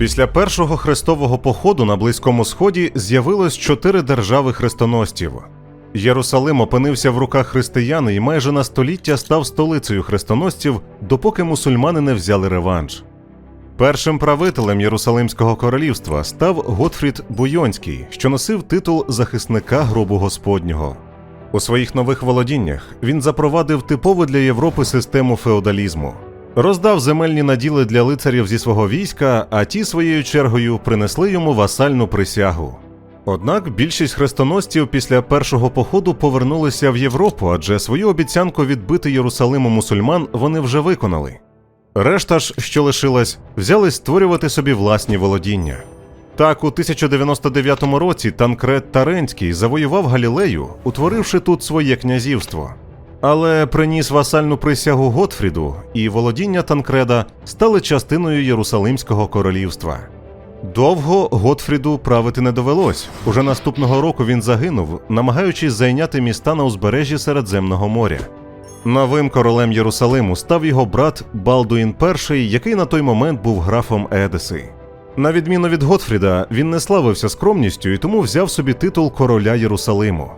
Після першого хрестового походу на Близькому Сході з'явилось чотири держави хрестоносців. Єрусалим опинився в руках християн і майже на століття став столицею хрестоносців, допоки мусульмани не взяли реванш. Першим правителем Єрусалимського королівства став Готфрід Буйонський, що носив титул захисника гробу Господнього. У своїх нових володіннях він запровадив типову для Європи систему феодалізму. Роздав земельні наділи для лицарів зі свого війська, а ті своєю чергою принесли йому васальну присягу. Однак більшість хрестоносців після першого походу повернулися в Європу, адже свою обіцянку відбити Єрусалиму мусульман вони вже виконали. Решта ж, що лишилась, взялись створювати собі власні володіння. Так, у 1099 році Танкрет Таренський завоював Галілею, утворивши тут своє князівство. Але приніс васальну присягу Готфріду, і володіння Танкреда стали частиною Єрусалимського королівства. Довго Готфріду правити не довелось. Уже наступного року він загинув, намагаючись зайняти міста на узбережжі Середземного моря. Новим королем Єрусалиму став його брат Балдуїн І, який на той момент був графом Едеси. На відміну від Готфріда, він не славився скромністю і тому взяв собі титул короля Єрусалиму.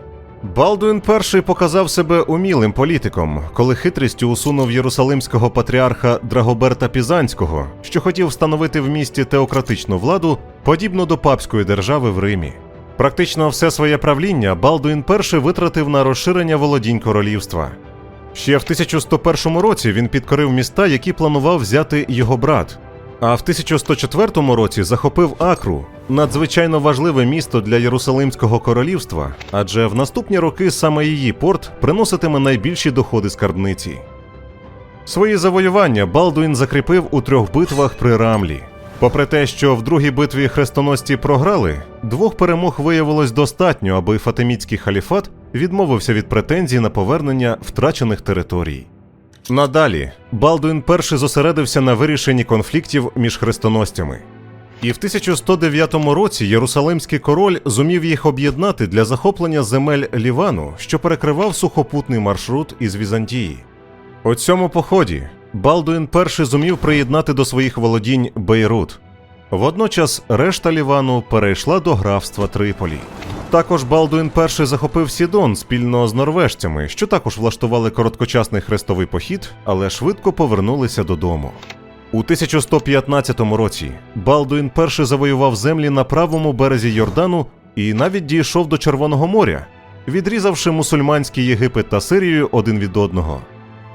Балдуїн І показав себе умілим політиком, коли хитрістю усунув єрусалимського патріарха Драгоберта Пізанського, що хотів встановити в місті теократичну владу, подібну до папської держави в Римі. Практично все своє правління Балдуїн І витратив на розширення володінь королівства. Ще в 1101 році він підкорив міста, які планував взяти його брат. А в 1104 році захопив Акру, надзвичайно важливе місто для Єрусалимського королівства, адже в наступні роки саме її порт приноситиме найбільші доходи скарбниці. Свої завоювання Балдуїн закріпив у трьох битвах при Рамлі. Попри те, що в другій битві хрестоносці програли, двох перемог виявилось достатньо, аби Фатимідський халіфат відмовився від претензій на повернення втрачених територій. Надалі Балдуїн І зосередився на вирішенні конфліктів між хрестоносцями. І в 1109 році Єрусалимський король зумів їх об'єднати для захоплення земель Лівану, що перекривав сухопутний маршрут із Візантії. У цьому поході Балдуїн І зумів приєднати до своїх володінь Бейрут. Водночас решта Лівану перейшла до графства Триполі. Також Балдуїн І захопив Сідон спільно з норвежцями, що також влаштували короткочасний хрестовий похід, але швидко повернулися додому. У 1115 році Балдуїн І завоював землі на правому березі Йордану і навіть дійшов до Червоного моря, відрізавши мусульманський Єгипет та Сирію один від одного.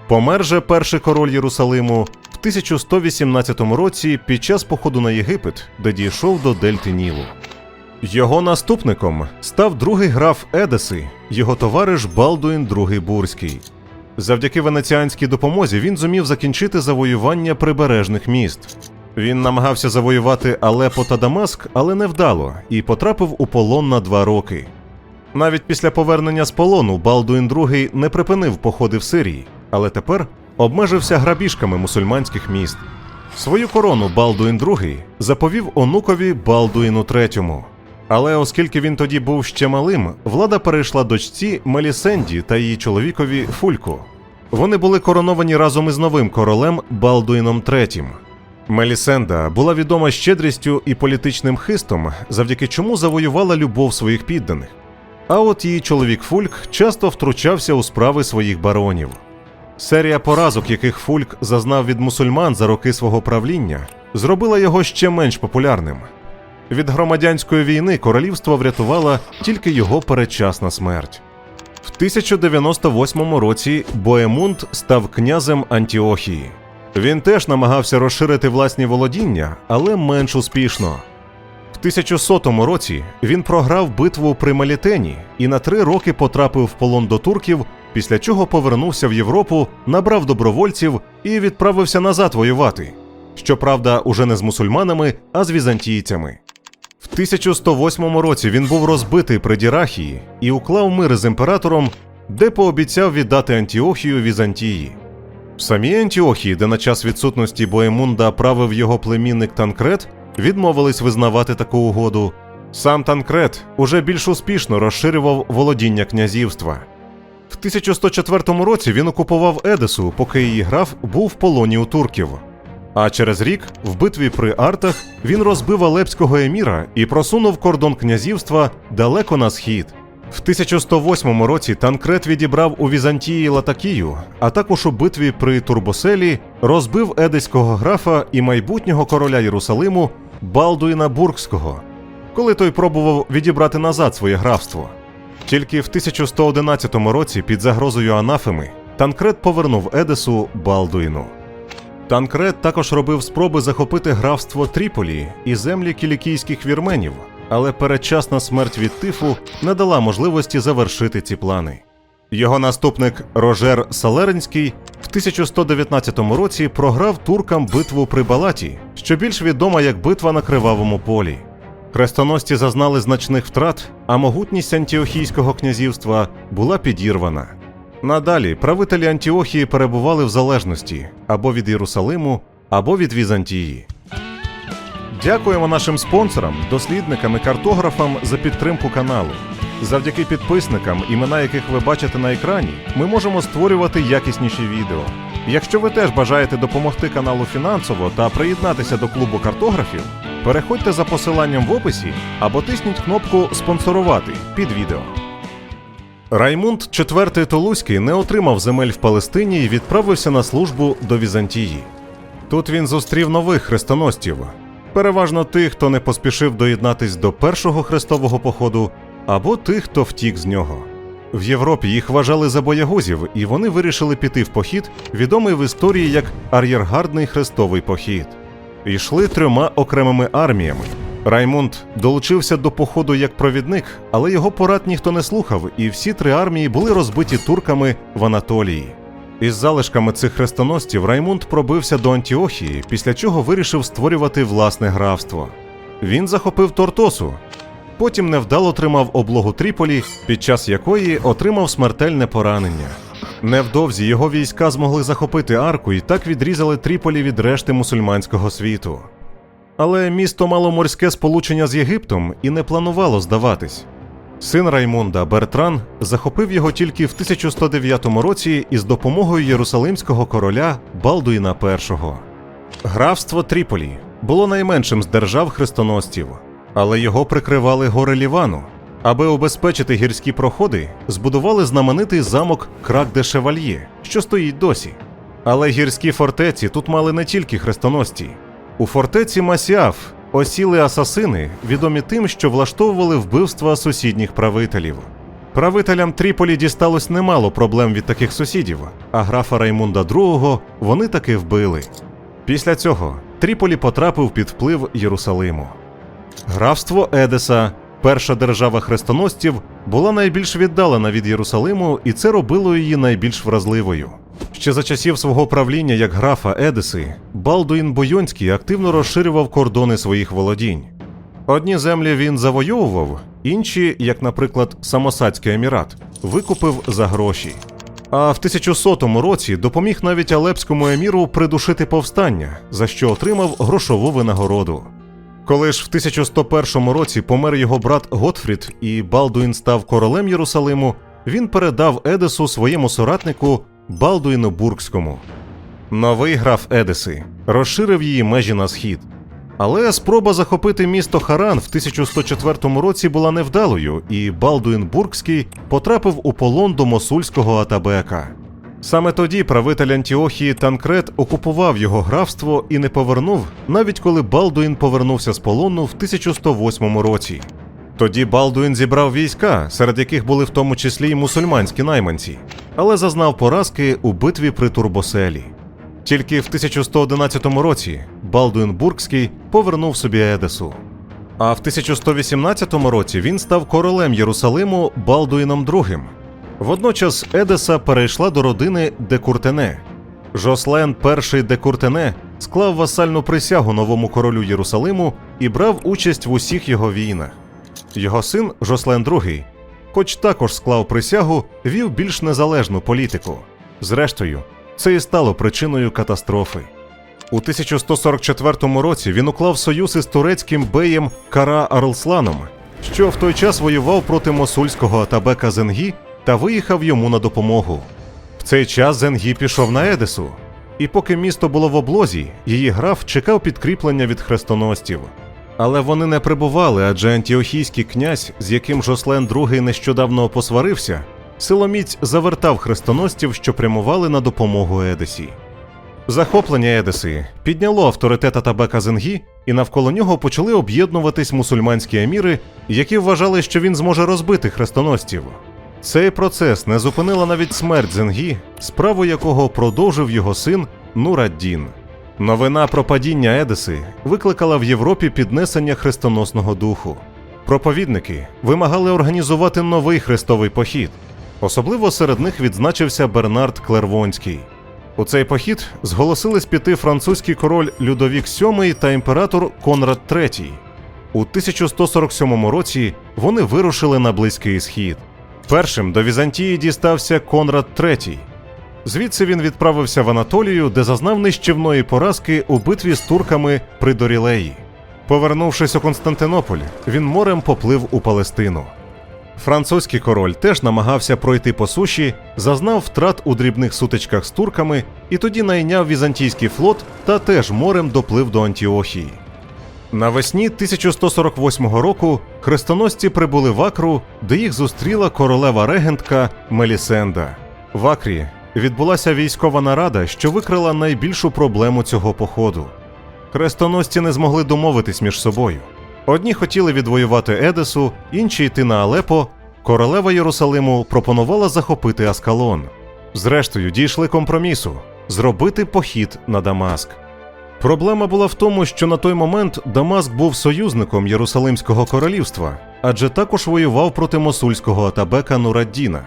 Помер же перший король Єрусалиму в 1118 році під час походу на Єгипет, де дійшов до Дельти Нілу. Його наступником став другий граф Едеси, його товариш Балдуїн II Бурський. Завдяки венеціанській допомозі він зумів закінчити завоювання прибережних міст. Він намагався завоювати Алепо та Дамаск, але невдало, і потрапив у полон на два роки. Навіть після повернення з полону Балдуїн II не припинив походи в Сирії, але тепер обмежився грабіжками мусульманських міст. Свою корону Балдуїн II заповів онукові Балдуїну III. Але оскільки він тоді був ще малим, влада перейшла дочці Мелісенді та її чоловікові Фульку. Вони були короновані разом із новим королем Балдуїном III. Мелісенда була відома щедрістю і політичним хистом, завдяки чому завоювала любов своїх підданих. А от її чоловік Фульк часто втручався у справи своїх баронів. Серія поразок, яких Фульк зазнав від мусульман за роки свого правління, зробила його ще менш популярним. Від громадянської війни королівство врятувала тільки його передчасна смерть. В 1098 році Боемунд став князем Антіохії. Він теж намагався розширити власні володіння, але менш успішно. В 1100 році він програв битву при Мелітені і на три роки потрапив в полон до турків, після чого повернувся в Європу, набрав добровольців і відправився назад воювати. Щоправда, уже не з мусульманами, а з візантійцями. В 1108 році він був розбитий при Дірахії і уклав мир з імператором, де пообіцяв віддати Антіохію Візантії. В самій Антіохії, де на час відсутності Боемунда правив його племінник Танкрет, відмовились визнавати таку угоду. Сам Танкрет уже більш успішно розширював володіння князівства. В 1104 році він окупував Едесу, поки її граф був в полоні у турків. А через рік, в битві при Артах, він розбив Алепського еміра і просунув кордон князівства далеко на схід. В 1108 році Танкрет відібрав у Візантії Латакію, а також у битві при Турбоселі розбив едеського графа і майбутнього короля Єрусалиму Балдуїна Бургського, коли той пробував відібрати назад своє графство. Тільки в 1111 році під загрозою анафеми Танкрет повернув Едесу Балдуїну. Танкрет також робив спроби захопити графство Тріполі і землі кілікійських вірменів, але передчасна смерть від тифу не дала можливості завершити ці плани. Його наступник Рожер Салеринський в 1119 році програв туркам битву при Балаті, що більш відома як битва на Кривавому полі. Хрестоносці зазнали значних втрат, а могутність Антіохійського князівства була підірвана. Надалі правителі Антіохії перебували в залежності або від Єрусалиму, або від Візантії. Дякуємо нашим спонсорам, дослідникам і картографам за підтримку каналу. Завдяки підписникам, імена яких ви бачите на екрані, ми можемо створювати якісніші відео. Якщо ви теж бажаєте допомогти каналу фінансово та приєднатися до клубу картографів, переходьте за посиланням в описі або тисніть кнопку Спонсорувати під відео. Раймунд IV Тулузький не отримав земель в Палестині і відправився на службу до Візантії. Тут він зустрів нових хрестоносців, переважно тих, хто не поспішив доєднатись до першого хрестового походу, або тих, хто втік з нього. В Європі їх вважали за боягузів, і вони вирішили піти в похід, відомий в історії як ар'єргардний хрестовий похід. Йшли трьома окремими арміями. Раймунд долучився до походу як провідник, але його порад ніхто не слухав, і всі три армії були розбиті турками в Анатолії. Із залишками цих хрестоносців Раймунд пробився до Антіохії, після чого вирішив створювати власне графство. Він захопив Тортосу, потім невдало тримав облогу Тріполі, під час якої отримав смертельне поранення. Невдовзі його війська змогли захопити арку і так відрізали Тріполі від решти мусульманського світу. Але місто мало морське сполучення з Єгиптом і не планувало здаватись. Син Раймунда Бертран захопив його тільки в 1109 році із допомогою єрусалимського короля Балдуїна І. Графство Тріполі було найменшим з держав хрестоносців, але його прикривали гори Лівану. Аби обезпечити гірські проходи, збудували знаменитий замок Крак де Шевальє, що стоїть досі. Але гірські фортеці тут мали не тільки хрестоносці. У фортеці Масіаф осіли асасини, відомі тим, що влаштовували вбивства сусідніх правителів. Правителям Тріполі дісталось немало проблем від таких сусідів, а графа Раймунда II вони таки вбили. Після цього Тріполі потрапив під вплив Єрусалиму. Графство Едеса, перша держава хрестоносців, була найбільш віддалена від Єрусалиму, і це робило її найбільш вразливою. Ще за часів свого правління як графа Едеси, Балдуїн Бойонський активно розширював кордони своїх володінь. Одні землі він завойовував, інші, як, наприклад, Самосадський емірат, викупив за гроші. А в 1100 році допоміг навіть Алепському еміру придушити повстання, за що отримав грошову винагороду. Коли ж в 1101 році помер його брат Готфрід і Балдуїн став королем Єрусалиму, він передав Едесу своєму соратнику Балдуїну Бургському. Новий граф Едеси розширив її межі на схід. Але спроба захопити місто Харан в 1104 році була невдалою, і Балдуїн Бургський потрапив у полон до Мосульського Атабека. Саме тоді правитель Антіохії Танкрет окупував його графство і не повернув, навіть коли Балдуїн повернувся з полону в 1108 році. Тоді Балдуїн зібрав війська, серед яких були в тому числі й мусульманські найманці, але зазнав поразки у битві при Турбоселі. Тільки в 1111 році Балдуїн Бургський повернув собі Едесу. А в 1118 році він став королем Єрусалиму Балдуїном II. Водночас Едеса перейшла до родини Декуртене. Жослен І Декуртене склав васальну присягу новому королю Єрусалиму і брав участь в усіх його війнах. Його син Жослен II, хоч також склав присягу, вів більш незалежну політику. Зрештою, це і стало причиною катастрофи. У 1144 році він уклав союз із турецьким беєм Кара Арлсланом, що в той час воював проти мосульського Атабека Зенгі та виїхав йому на допомогу. В цей час Зенгі пішов на Едесу. і поки місто було в облозі, її граф чекав підкріплення від хрестоносців. Але вони не прибували, адже антіохійський князь, з яким Жослен II нещодавно посварився, силоміць завертав хрестоносців, що прямували на допомогу Едесі. Захоплення Едеси підняло авторитет Атабека Зенгі, і навколо нього почали об'єднуватись мусульманські еміри, які вважали, що він зможе розбити хрестоносців. Цей процес не зупинила навіть смерть Зенгі, справу якого продовжив його син Нураддін. Новина про падіння Едеси викликала в Європі піднесення хрестоносного духу. Проповідники вимагали організувати новий хрестовий похід. Особливо серед них відзначився Бернард Клервонський. У цей похід зголосились піти французький король Людовік VII та імператор Конрад III. У 1147 році вони вирушили на Близький Схід. Першим до Візантії дістався Конрад III. Звідси він відправився в Анатолію, де зазнав нищівної поразки у битві з турками при Дорілеї. Повернувшись у Константинополь, він морем поплив у Палестину. Французький король теж намагався пройти по суші, зазнав втрат у дрібних сутичках з турками і тоді найняв візантійський флот та теж морем доплив до Антіохії. Навесні 1148 року хрестоносці прибули в Акру, де їх зустріла королева регентка Мелісенда. В Акрі відбулася військова нарада, що викрила найбільшу проблему цього походу. Хрестоносці не змогли домовитись між собою. Одні хотіли відвоювати Едесу, інші йти на Алепо. Королева Єрусалиму пропонувала захопити Аскалон. Зрештою, дійшли компромісу зробити похід на Дамаск. Проблема була в тому, що на той момент Дамаск був союзником Єрусалимського королівства, адже також воював проти мосульського атабека Нураддіна.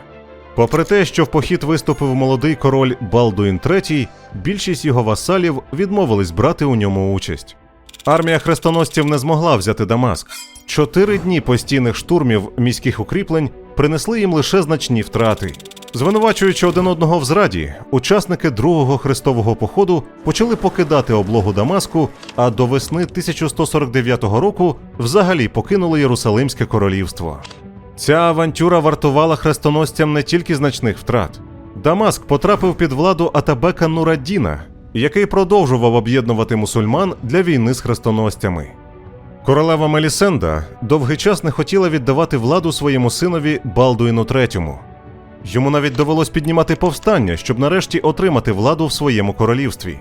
Попри те, що в похід виступив молодий король Балдуїн III, більшість його васалів відмовились брати у ньому участь. Армія хрестоносців не змогла взяти Дамаск. Чотири дні постійних штурмів міських укріплень принесли їм лише значні втрати. Звинувачуючи один одного в зраді, учасники другого хрестового походу почали покидати облогу Дамаску, а до весни 1149 року взагалі покинули Єрусалимське королівство. Ця авантюра вартувала хрестоносцям не тільки значних втрат. Дамаск потрапив під владу Атабека Нураддіна, який продовжував об'єднувати мусульман для війни з хрестоносцями. Королева Мелісенда довгий час не хотіла віддавати владу своєму синові Балдуїну III. Йому навіть довелось піднімати повстання, щоб нарешті отримати владу в своєму королівстві.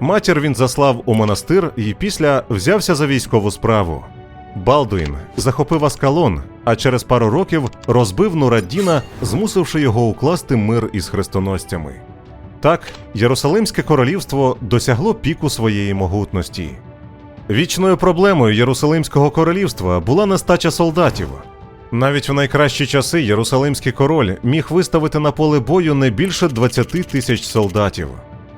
Матір він заслав у монастир і після взявся за військову справу. Балдуїн захопив Аскалон, а через пару років розбив Нураддіна, змусивши його укласти мир із хрестоносцями. Так, Єрусалимське королівство досягло піку своєї могутності. Вічною проблемою Єрусалимського королівства була нестача солдатів. Навіть в найкращі часи Єрусалимський король міг виставити на поле бою не більше 20 тисяч солдатів.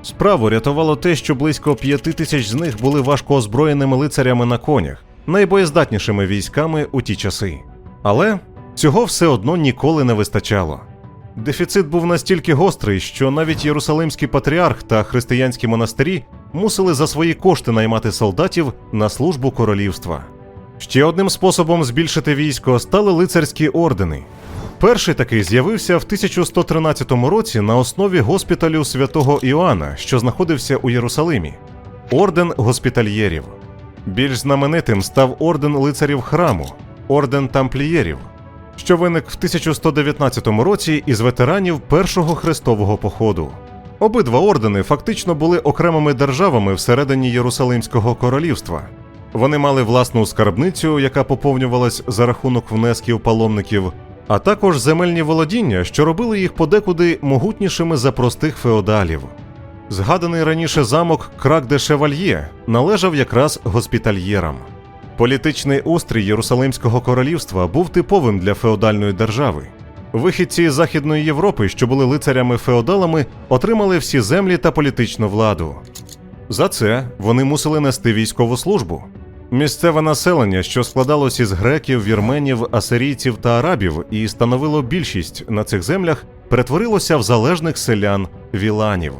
Справу рятувало те, що близько 5 тисяч з них були важко озброєними лицарями на конях, найбоєздатнішими військами у ті часи. Але цього все одно ніколи не вистачало. Дефіцит був настільки гострий, що навіть Єрусалимський патріарх та християнські монастирі мусили за свої кошти наймати солдатів на службу королівства. Ще одним способом збільшити військо стали лицарські ордени. Перший такий з'явився в 1113 році на основі госпіталю святого Іоанна, що знаходився у Єрусалимі орден госпітальєрів. Більш знаменитим став орден лицарів храму, орден тамплієрів, що виник в 1119 році із ветеранів першого хрестового походу. Обидва ордени фактично були окремими державами всередині Єрусалимського королівства. Вони мали власну скарбницю, яка поповнювалась за рахунок внесків паломників, а також земельні володіння, що робили їх подекуди могутнішими за простих феодалів. Згаданий раніше замок Крак де Шевальє належав якраз госпітальєрам. Політичний устрій Єрусалимського королівства був типовим для феодальної держави. Вихідці з Західної Європи, що були лицарями-феодалами, отримали всі землі та політичну владу. За це вони мусили нести військову службу. Місцеве населення, що складалось із греків, вірменів, асирійців та арабів і становило більшість на цих землях, перетворилося в залежних селян віланів.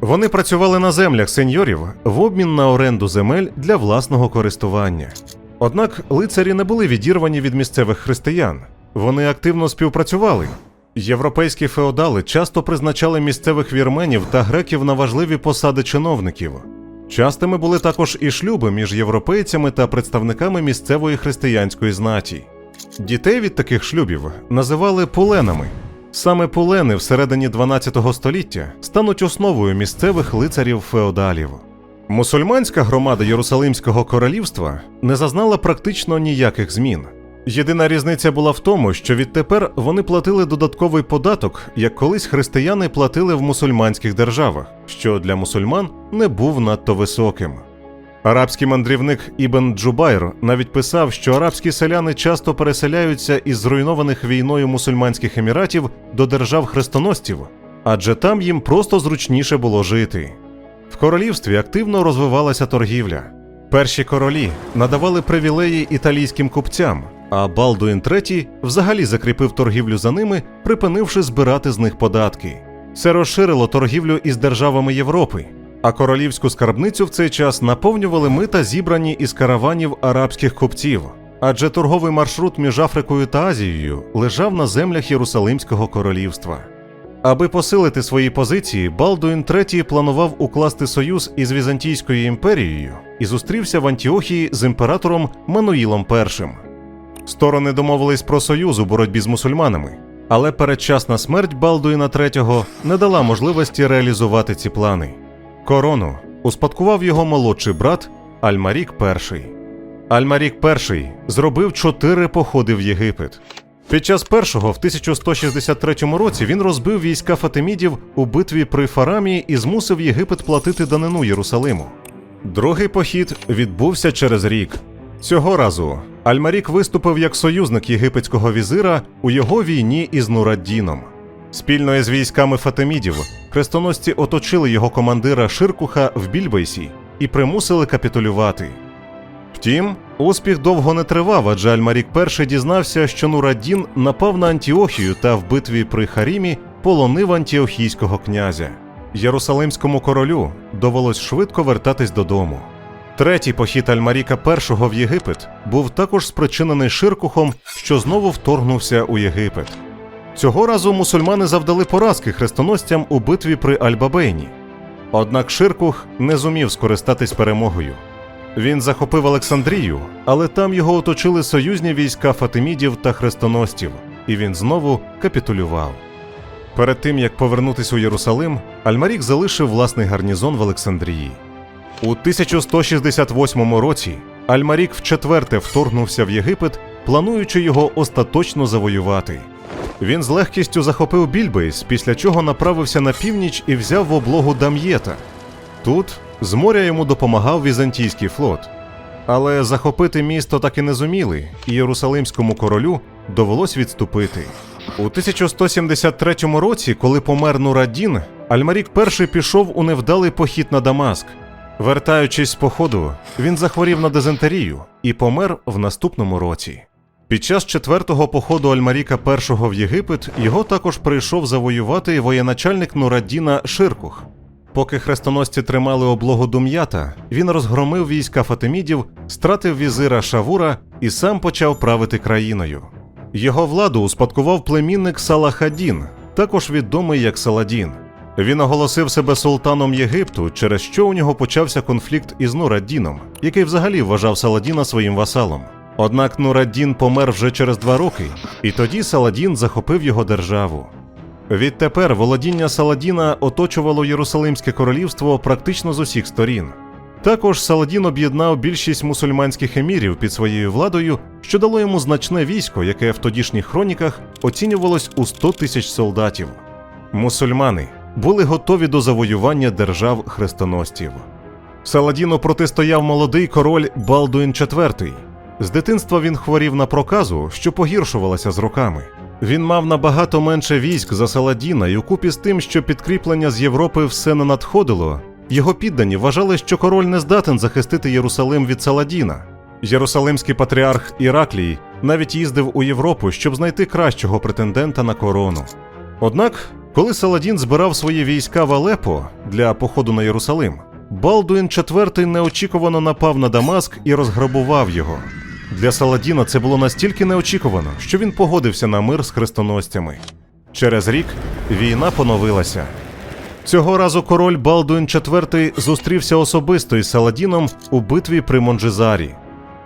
Вони працювали на землях сеньорів в обмін на оренду земель для власного користування. Однак лицарі не були відірвані від місцевих християн. Вони активно співпрацювали. Європейські феодали часто призначали місцевих вірменів та греків на важливі посади чиновників. Частими були також і шлюби між європейцями та представниками місцевої християнської знаті. Дітей від таких шлюбів називали пуленами. Саме пулени всередині 12 століття стануть основою місцевих лицарів феодалів. Мусульманська громада Єрусалимського королівства не зазнала практично ніяких змін. Єдина різниця була в тому, що відтепер вони платили додатковий податок, як колись християни платили в мусульманських державах, що для мусульман не був надто високим. Арабський мандрівник Ібн Джубайр навіть писав, що арабські селяни часто переселяються із зруйнованих війною мусульманських еміратів до держав хрестоносців, адже там їм просто зручніше було жити. В королівстві активно розвивалася торгівля. Перші королі надавали привілеї італійським купцям, а Балдуїн III взагалі закріпив торгівлю за ними, припинивши збирати з них податки. Це розширило торгівлю із державами Європи, а королівську скарбницю в цей час наповнювали мита, зібрані із караванів арабських купців, адже торговий маршрут між Африкою та Азією лежав на землях Єрусалимського королівства. Аби посилити свої позиції, Балдуїн III планував укласти союз із Візантійською імперією і зустрівся в Антіохії з імператором Мануїлом І. Сторони домовились про союз у боротьбі з мусульманами, але передчасна смерть Балдуїна III не дала можливості реалізувати ці плани. Корону успадкував його молодший брат Альмарік І. Альмарік І зробив чотири походи в Єгипет. Під час першого, в 1163 році, він розбив війська Фатимідів у битві при Фарамі і змусив Єгипет платити данину Єрусалиму. Другий похід відбувся через рік. Цього разу Альмарік виступив як союзник єгипетського візира у його війні із Нураддіном. Спільно із військами Фатимідів хрестоносці оточили його командира Ширкуха в Більбейсі і примусили капітулювати. Втім, успіх довго не тривав, адже Альмарік І дізнався, що Нураддін напав на Антіохію та в битві при Харімі полонив антіохійського князя. Єрусалимському королю довелось швидко вертатись додому. Третій похід Альмаріка І в Єгипет був також спричинений Ширкухом, що знову вторгнувся у Єгипет. Цього разу мусульмани завдали поразки хрестоносцям у битві при Альбабейні. Однак Ширкух не зумів скористатись перемогою. Він захопив Олександрію, але там його оточили союзні війська Фатимідів та хрестоносців, і він знову капітулював. Перед тим як повернутись у Єрусалим, Альмарік залишив власний гарнізон в Олександрії. У 1168 році Альмарік вчетверте вторгнувся в Єгипет, плануючи його остаточно завоювати. Він з легкістю захопив Більбейс, після чого направився на північ і взяв в облогу Дам'єта. Тут з моря йому допомагав візантійський флот. Але захопити місто так і не зуміли, і Єрусалимському королю довелось відступити. У 1173 році, коли помер Нураддін, Альмарік І пішов у невдалий похід на Дамаск. Вертаючись з походу, він захворів на дизентерію і помер в наступному році. Під час четвертого походу Альмаріка І в Єгипет його також прийшов завоювати воєначальник Нураддіна Ширкух. Поки хрестоносці тримали облогу Дум'ята, він розгромив війська Фатимідів, стратив візира Шавура і сам почав правити країною. Його владу успадкував племінник Салахадін, також відомий як Саладін. Він оголосив себе султаном Єгипту, через що у нього почався конфлікт із Нураддіном, який взагалі вважав Саладіна своїм васалом. Однак Нураддін помер вже через два роки, і тоді Саладін захопив його державу. Відтепер володіння Саладіна оточувало Єрусалимське королівство практично з усіх сторін. Також Саладін об'єднав більшість мусульманських емірів під своєю владою, що дало йому значне військо, яке в тодішніх хроніках оцінювалось у 100 тисяч солдатів. Мусульмани були готові до завоювання держав хрестоносців. Саладіну протистояв молодий король Балдуїн IV. З дитинства він хворів на проказу, що погіршувалася з роками. Він мав набагато менше військ за Саладіна, і укупі з тим, що підкріплення з Європи все не надходило. Його піддані вважали, що король не здатен захистити Єрусалим від Саладіна. Єрусалимський патріарх Іраклій навіть їздив у Європу, щоб знайти кращого претендента на корону. Однак, коли Саладін збирав свої війська в Алепо для походу на Єрусалим, Балдуїн IV неочікувано напав на Дамаск і розграбував його. Для Саладіна це було настільки неочікувано, що він погодився на мир з хрестоносцями. Через рік війна поновилася. Цього разу король Балдуїн IV зустрівся особисто із Саладіном у битві при Монджизарі.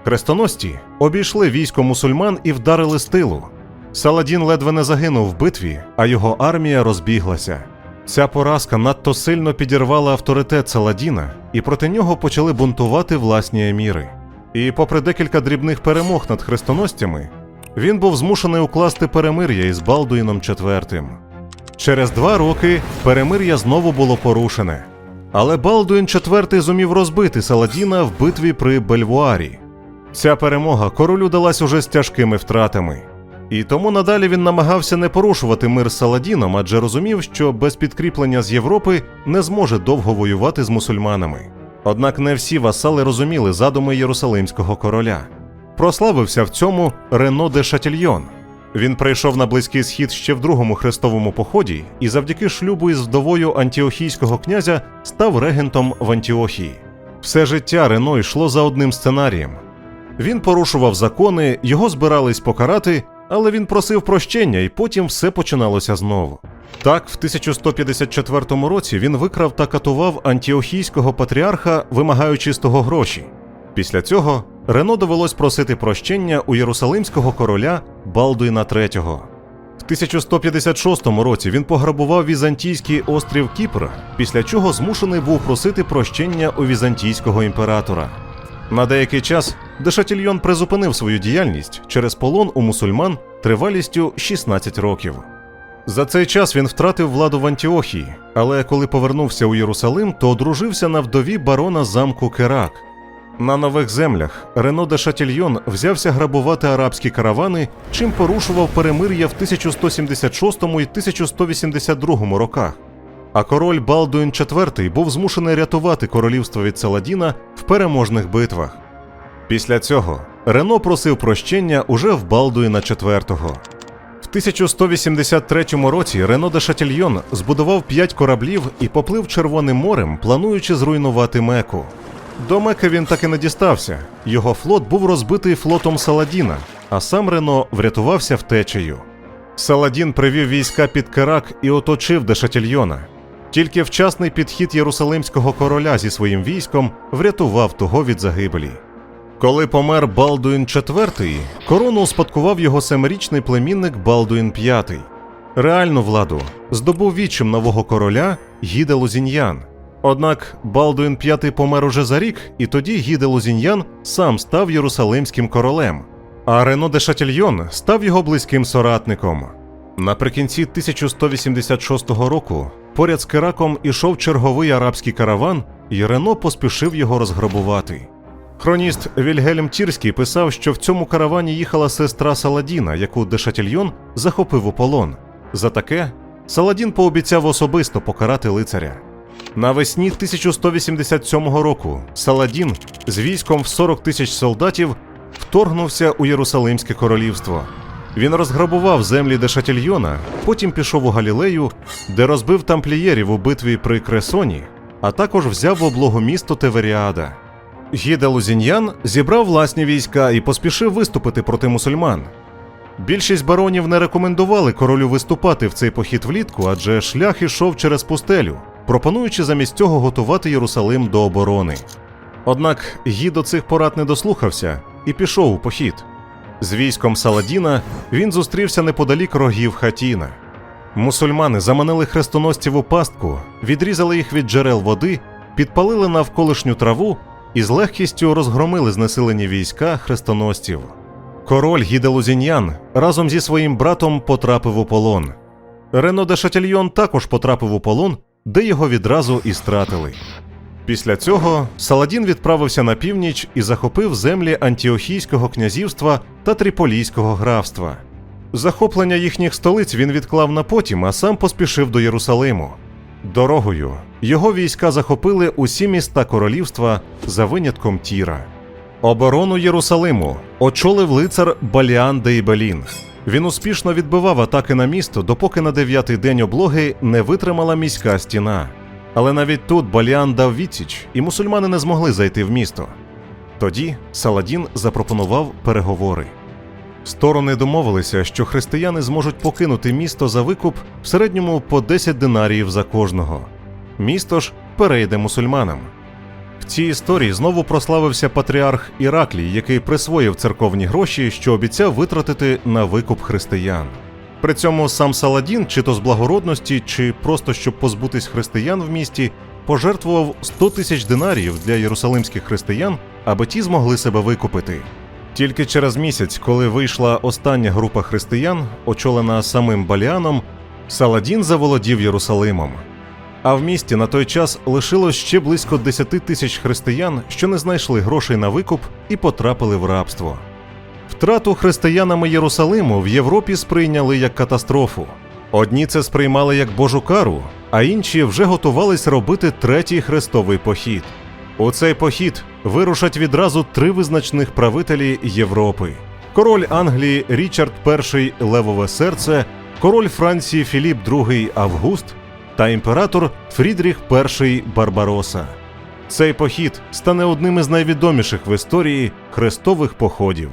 Хрестоносці обійшли військо мусульман і вдарили з тилу. Саладін ледве не загинув в битві, а його армія розбіглася. Ця поразка надто сильно підірвала авторитет Саладіна, і проти нього почали бунтувати власні еміри. І, попри декілька дрібних перемог над хрестоносцями, він був змушений укласти перемир'я із Балдуїном IV. Через два роки перемир'я знову було порушене. Але Балдуїн IV зумів розбити Саладіна в битві при Бельвуарі. Ця перемога королю далась уже з тяжкими втратами. І тому надалі він намагався не порушувати мир з Саладіном, адже розумів, що без підкріплення з Європи не зможе довго воювати з мусульманами. Однак не всі васали розуміли задуми Єрусалимського короля. Прославився в цьому Рено де Шатільйон. Він прийшов на близький схід ще в другому хрестовому поході і завдяки шлюбу із вдовою антіохійського князя став регентом в Антіохії. Все життя Рено йшло за одним сценарієм. Він порушував закони, його збирались покарати, але він просив прощення, і потім все починалося знову. Так, в 1154 році він викрав та катував антіохійського патріарха, вимагаючи з того гроші. Після цього Рено довелось просити прощення у єрусалимського короля Балдуїна III. В 1156 році він пограбував візантійський острів Кіпр, після чого змушений був просити прощення у візантійського імператора. На деякий час Дешатільйон призупинив свою діяльність через полон у мусульман тривалістю 16 років. За цей час він втратив владу в Антіохії, але коли повернувся у Єрусалим, то одружився на вдові барона замку Керак. На нових землях Рено де Шатільйон взявся грабувати арабські каравани, чим порушував перемир'я в 1176 і 1182 роках. А король Балдуїн IV був змушений рятувати королівство від Саладіна в переможних битвах. Після цього Рено просив прощення уже в Балдуїна IV. В 1183 році Рено де Шатільйон збудував п'ять кораблів і поплив Червоним морем, плануючи зруйнувати Меку. До Меки він так і не дістався. Його флот був розбитий флотом Саладіна, а сам Рено врятувався втечею. Саладін привів війська під Керак і оточив Дешатільйона. Тільки вчасний підхід Єрусалимського короля зі своїм військом врятував того від загибелі. Коли помер Балдуїн IV, корону успадкував його семирічний племінник Балдуїн V. Реальну владу здобув вічим нового короля Гіде Лузіньян. Однак Балдуїн V помер уже за рік, і тоді Гіде Лузіньян сам став Єрусалимським королем, а Рено де Шатільйон став його близьким соратником. Наприкінці 1186 року поряд з Кераком ішов черговий арабський караван, і Рено поспішив його розграбувати. Хроніст Вільгельм Тірський писав, що в цьому каравані їхала сестра Саладіна, яку Дешатільйон захопив у полон. За таке Саладін пообіцяв особисто покарати лицаря. Навесні 1187 року Саладін з військом в 40 тисяч солдатів вторгнувся у Єрусалимське королівство. Він розграбував землі Дешатільйона, потім пішов у Галілею, де розбив тамплієрів у битві при Кресоні, а також взяв в облогу місто Теверіада. Гіде Лузіньян зібрав власні війська і поспішив виступити проти мусульман. Більшість баронів не рекомендували королю виступати в цей похід влітку, адже шлях ішов через пустелю, пропонуючи замість цього готувати Єрусалим до оборони. Однак Гі до цих порад не дослухався і пішов у похід. З військом Саладіна він зустрівся неподалік рогів Хатіна. Мусульмани заманили хрестоносців у пастку, відрізали їх від джерел води, підпалили навколишню траву і з легкістю розгромили знесилені війська хрестоносців. Король Гіделузіньян разом зі своїм братом потрапив у полон. Рено де Шатільйон також потрапив у полон, де його відразу і стратили. Після цього Саладін відправився на північ і захопив землі Антіохійського князівства та Тріполійського графства. Захоплення їхніх столиць він відклав на потім, а сам поспішив до Єрусалиму. Дорогою його війська захопили усі міста королівства за винятком Тіра. Оборону Єрусалиму очолив лицар Баліан Дейбелін. Він успішно відбивав атаки на місто, допоки на дев'ятий день облоги не витримала міська стіна. Але навіть тут Баліан дав відсіч, і мусульмани не змогли зайти в місто. Тоді Саладін запропонував переговори. Сторони домовилися, що християни зможуть покинути місто за викуп в середньому по 10 динаріїв за кожного. Місто ж перейде мусульманам. В цій історії знову прославився патріарх Іраклій, який присвоїв церковні гроші, що обіцяв витратити на викуп християн. При цьому сам Саладін, чи то з благородності, чи просто щоб позбутись християн в місті, пожертвував 100 тисяч динаріїв для єрусалимських християн, аби ті змогли себе викупити. Тільки через місяць, коли вийшла остання група християн, очолена самим Баліаном, Саладін заволодів Єрусалимом. А в місті на той час лишилось ще близько 10 тисяч християн, що не знайшли грошей на викуп і потрапили в рабство. Втрату християнами Єрусалиму в Європі сприйняли як катастрофу. Одні це сприймали як Божу кару, а інші вже готувались робити третій хрестовий похід. У цей похід вирушать відразу три визначних правителі Європи: король Англії Річард І Левове серце, король Франції Філіп II Август та імператор Фрідріх І Барбароса. Цей похід стане одним із найвідоміших в історії хрестових походів.